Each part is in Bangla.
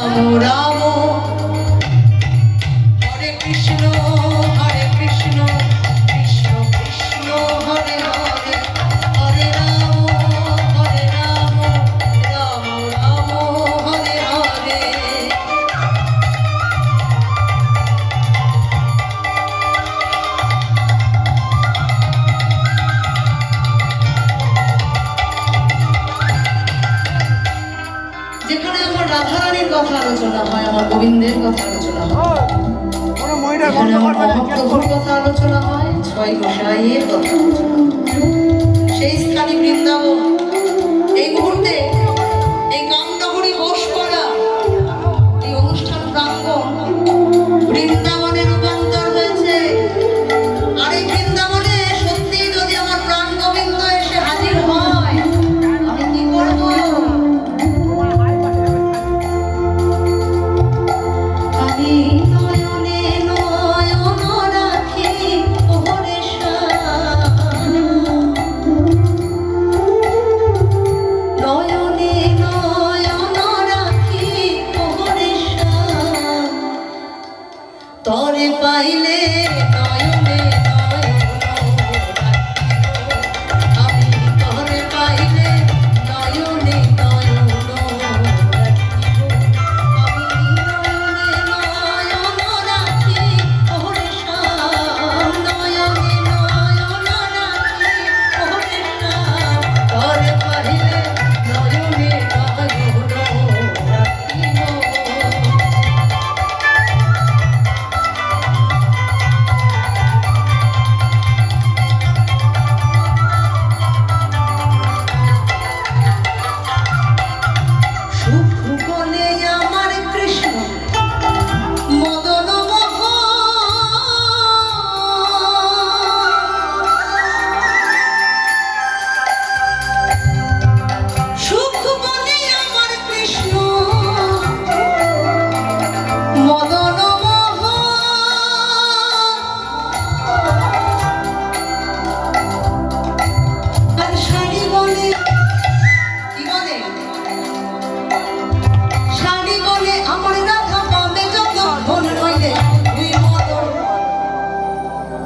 আমরা যেখানে আমার রাধারানীর কথা আলোচনা হয় আমার গোবিন্দের কথা আলোচনা হয়। আমার মহাপ্রভুর কথা আলোচনা হয় ছয় গোসাইয়ের কথা আলোচনা পাইলে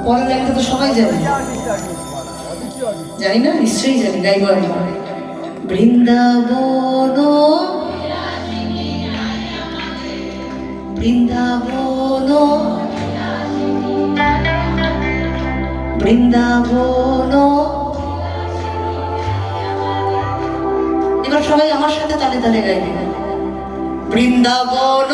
পরের তো সবাই জানে জানি না, নিশ্চয়ই জানি বৃন্দাবন বৃন্দাবন বৃন্দাবন। এবার সবাই আমার সাথে তালে তালে গাইবে। বৃন্দাবন